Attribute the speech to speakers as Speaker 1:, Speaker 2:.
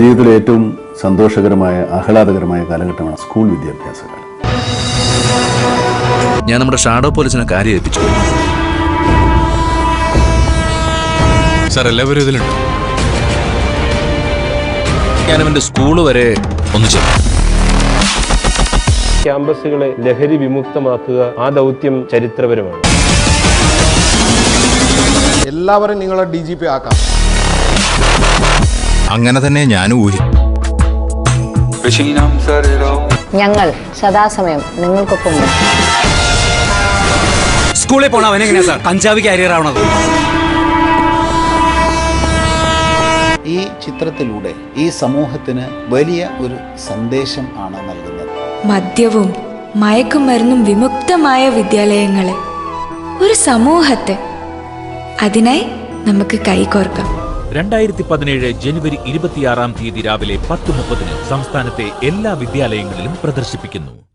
Speaker 1: നമ്മുടെ ജീവിതത്തിലെ ഏറ്റവും സന്തോഷകരമായ ആഹ്ലാദകരമായ കാലഘട്ടമാണ് സ്കൂൾ വിദ്യാഭ്യാസ കാലം
Speaker 2: ഞാൻ നമ്മുടെ ഷാഡോ പോലീസിനെ കാര്യം ഏൽപ്പിച്ചു.
Speaker 3: സാർ എല്ലാവരും ഇതിലുണ്ട്.
Speaker 2: ഞാൻ എന്റെ സ്കൂൾ വരെ ഒന്ന് ചെയ്യാം
Speaker 4: ക്യാമ്പസുകളെ ലഹരി വിമുക്തമാക്കുക ആ ദൗത്യം ചരിത്രപരമാണ്.
Speaker 5: എല്ലാവരും നിങ്ങളെ ഡി ജി പി ആക്കാം.
Speaker 3: അങ്ങനെ തന്നെ ഞാൻ ഊഹി.
Speaker 6: ഞങ്ങൾ സദാസമയം നിങ്ങൾക്കൊപ്പം
Speaker 7: സ്കൂളിൽ പോണ അവനെങ്ങനെയാ സാർ? കഞ്ചാവ് കാരിയർ ആവണത്.
Speaker 8: ഈ ചിത്രത്തിലൂടെ ഈ സമൂഹത്തിന് വലിയ ഒരു സന്ദേശം ആണ് നൽകുന്നത്.
Speaker 9: മദ്യവും മയക്കുമരുന്നും വിമുക്തമായ വിദ്യാലയങ്ങളെ. ഒരു സമൂഹത്തെ അതിനായി നമുക്ക് കൈകോർക്കാം.
Speaker 10: രണ്ടായിരത്തി പതിനേഴ് ജനുവരി ഇരുപത്തിയാറാം തീയതി രാവിലെ പത്ത് മുപ്പതിന് സംസ്ഥാനത്തെ എല്ലാ വിദ്യാലയങ്ങളിലും പ്രദർശിപ്പിക്കുന്നു.